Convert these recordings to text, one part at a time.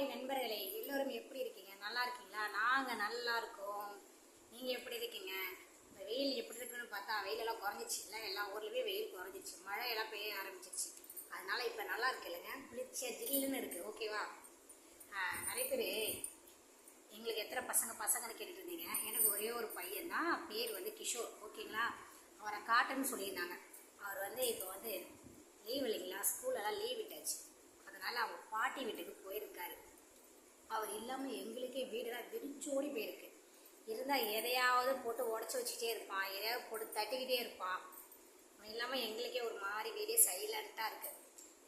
Hi நண்பர்களே எல்லோரும் எப்படி இருக்கீங்க? நல்லா இருக்கீங்களா? நாங்கள் நல்லா இருக்கோம். நீங்கள் எப்படி இருக்கீங்க? இந்த வெயில் எப்படி இருக்குன்னு பார்த்தா வெயிலெல்லாம் குறைஞ்சிச்சு இல்லை? எல்லா ஊர்லேயுமே வெயில் குறைஞ்சிச்சு. மழையெல்லாம் பெய்ய ஆரம்பிச்சிருச்சு. அதனால் இப்போ நல்லா இருக்கு இல்லைங்க. குளிர்ச்சியாக ஜில்லுன்னு இருக்குது ஓகேவா ஆ, நிறைய பேர் எங்களுக்கு எத்தனை பசங்க பசங்கன்னு கேட்டுட்டு இருந்தீங்க. எனக்கு ஒரே ஒரு பையன் தான். பேர் வந்து கிஷோர். ஓகேங்களா அவரை காட்டுன்னு சொல்லியிருந்தாங்க. அவர் வந்து இப்போ வந்து லீவ் இல்லைங்களா? ஸ்கூலெல்லாம் லீவ் விட்டாச்சு. அதனால் அவங்க பாட்டி வீட்டுக்கு போயிருக்காரு. அவர் இல்லாமல் எங்களுக்கே வீடெல்லாம் வெறிச்சோடி போயிருக்கு. இருந்தால் எதையாவது போட்டு உடச்சி வச்சுட்டே இருப்பான் எதையாவது போட்டு தட்டிக்கிட்டே இருப்பான். அவன் இல்லாமல் எங்களுக்கே ஒரு மாதிரி வீடே சைலண்ட்டாக இருக்குது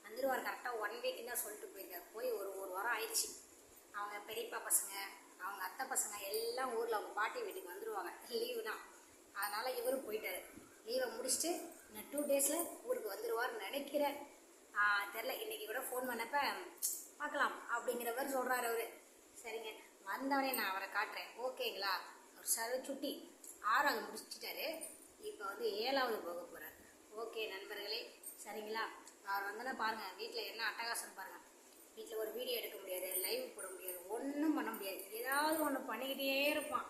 வந்துடுவார் கரெக்டாக ஒன் வீக் தான் சொல்லிட்டு போயிருக்காரு. போய் ஒரு ஒரு வாரம் ஆயிடுச்சு. அவங்க பெரியப்பா பசங்க அவங்க அத்தை பசங்க எல்லாம் ஊரில் அவங்க பாட்டி வீட்டுக்கு வந்துடுவாங்க லீவு தான் அதனால் இவரும் போயிட்டார். லீவை முடிச்சுட்டு இன்னும் டூ டேஸில் ஊருக்கு வந்துடுவார்னு நினைக்கிறேன். தெரில இன்னைக்கு கூட ஃபோன் பண்ணப்போ பார்க்கலாம் அப்படிங்கிற மாதிரி சொல்கிறாரு அவர். சரிங்க. வந்தவனே நான் அவரை காட்டுறேன். ஓகேங்களா? அவர் சர்வ சுட்டி. ஆறாவது முடிச்சிட்டாரு. இப்போ வந்து ஏழாவது போக போகிறார் ஓகே நண்பர்களே. சரிங்களா? அவர் வந்தோன்னே பாருங்கள் வீட்டில் என்ன அட்டகாசம் பாருங்கள் வீட்டில் ஒரு வீடியோ எடுக்க முடியாது லைவ் போட முடியாது ஒன்றும் பண்ண முடியாது. ஏதாவது ஒன்று பண்ணிக்கிட்டே இருப்பான்.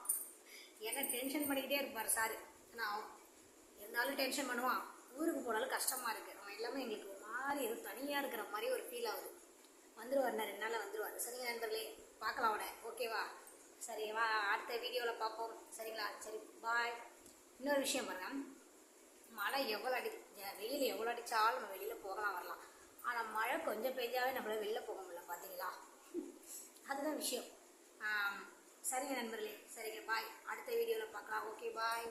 என்ன டென்ஷன் பண்ணிக்கிட்டே இருப்பார் சார். நான் இருந்தாலும் டென்ஷன் பண்ணுவான். ஊருக்கு போனாலும் கஷ்டமாக இருக்குது அவன் எல்லாமே எங்களுக்கு ஒரு மாதிரி எதுவும் தனியாக இருக்கிற மாதிரி ஒரு ஃபீல் ஆகுது. வந்துடுவார் நான் ரெண்டு நாளில் வந்துடுவார் சரிங்க நண்பர்களே. பார்க்கலாம் அவனை ஓகேவா சரி வா அடுத்த வீடியோவில் பார்ப்போம். சரிங்களா? சரி பாய் இன்னொரு விஷயம் பாருங்க. மழை எவ்வளோ அடி வெயில் எவ்வளோ அடித்தாலும் நம்ம வெளியில் போகலாம் வரலாம். ஆனால் மழை கொஞ்சம் பெஞ்சாவே நம்மளால் வெளில போக முடியல பார்த்தீங்களா அதுதான் விஷயம். சரிங்க நண்பர்களே. சரிங்க பாய் அடுத்த வீடியோவில் பார்க்கலாம். Okay bye